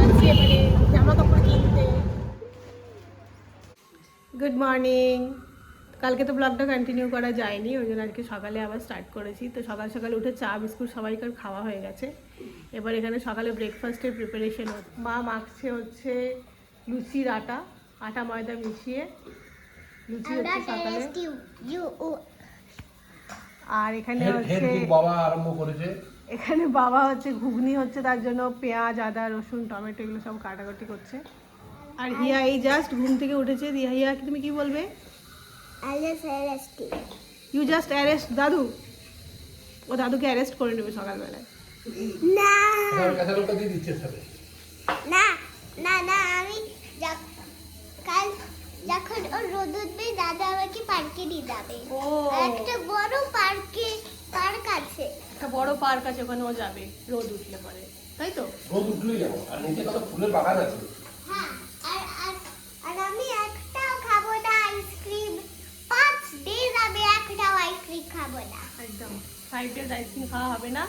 হচ্ছে good morning কালকে তো ব্লগটা কন্টিনিউ করা যায়নি ওই জন্য আজকে সকালে আবার স্টার্ট করেছি। তো সকাল সকাল উঠে চা বিস্কুট সবাইকার খাওয়া হয়ে গেছে। এবার এখানে সকালে ব্রেকফাস্টের প্রিপারেশন মা মাখছে হচ্ছে লুচির আটা আটা ময়দা মিশিয়ে। লুচি হচ্ছে আর এখানে হচ্ছে বাবা আরম্ভ করেছে। এখানে বাবা হচ্ছে ঘুগনি হচ্ছে তার জন্য পেঁয়াজ আদা রসুন টমেটো এগুলো সব কাটাকাটি করছে। আর হিয়া এই জাস্ট ঘুম থেকে উঠেছে। দিয়া হিয়া তুমি কি বলবে? ইউ জাস্ট অ্যারেস্ট দাদু? ও দাদুকে অ্যারেস্ট করে নেবে সকালবেলায়। না। না না না আমি কাল যখন ও রোদ উঠবে দাদা আমাকে পার্কে নিয়ে যাবে। ও। একটা বড় পার্কে পার্ক আছে একটা বড় পার্ক আছে ওখানে ও যাবে রোদ উঠলে পরে। তাই তো? রোদ উঠলেই যাব। আর নিচে কত ফুলের বাগান আছে? হ্যাঁ আর আর আর আমি একটাও খাব না আইসক্রিম পাঁচ দিন আমি একটাও আইসক্রিম খাব না। একদম। ফাইভ ডেজ আইসক্রিম খাওয়া হবে না?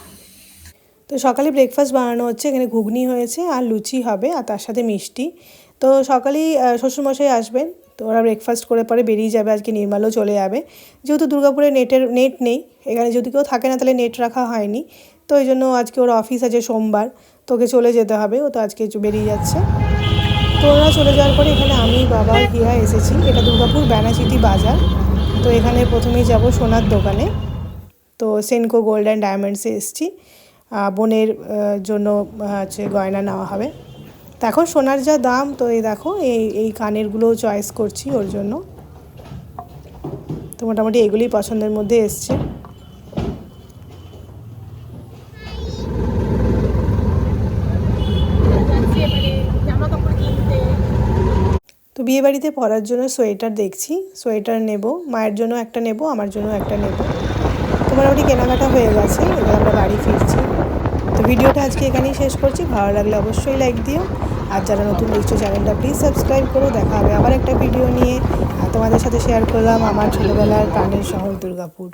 তো সকালে ব্রেকফাস্ট বানানো হচ্ছে এখানে ঘুগনি হয়েছে আর লুচি হবে আর তার সাথে মিষ্টি। তো সকালেই শ্বশুরমশাই আসবেন তো ওরা ব্রেকফাস্ট করে পরে বেরিয়ে যাবে, আজকে নির্মালও চলে যাবে। যেহেতু দুর্গাপুরে নেটের, নেট নেই, এখানে যদি কেউ থাকে না তাহলে নেট রাখা হয়নি। তো ওই জন্য আজকে ওর অফিস আছে সোমবার তোকে চলে যেতে হবে, ও তো আজকে বেরিয়ে যাচ্ছে। তো ওরা চলে যাওয়ার পরে এখানে আমি, বাবা হিয়া এসেছি। এটা দুর্গাপুর ব্যানাচিটি বাজার। তো এখানে প্রথমেই যাব সোনার দোকানে। তো সেনকো গোল্ড অ্যান্ড ডায়মন্ডসে এসেছি। বোনের জন্য হচ্ছে গয়না নেওয়া হবে। এখন সোনার যা দাম, তো এই দেখো, এই এই কানেরগুলোও চয়েস করছি ওর জন্য। তো মোটামুটি এগুলোই পছন্দের মধ্যে এসছে। তো বিয়ে বাড়িতে পরার জন্য সোয়েটার দেখছি, সোয়েটার নেব, মায়ের জন্য একটা নেব, আমার জন্য একটা নেব। তো মোটামুটি কেনাকাটা হয়ে গেছে, এবার আমরা বাড়ি ফিরছি। ভিডিওটা আজকে এখানেই শেষ করছি। ভালো লাগলে অবশ্যই লাইক দিও। আর যারা নতুন দেখছ চ্যানেলটা প্লিজ সাবস্ক্রাইব করো। দেখা হবে আবার একটা ভিডিও নিয়ে। তোমাদের সাথে শেয়ার করলাম আমার ছোটোবেলার প্রাণের শহর দুর্গাপুর।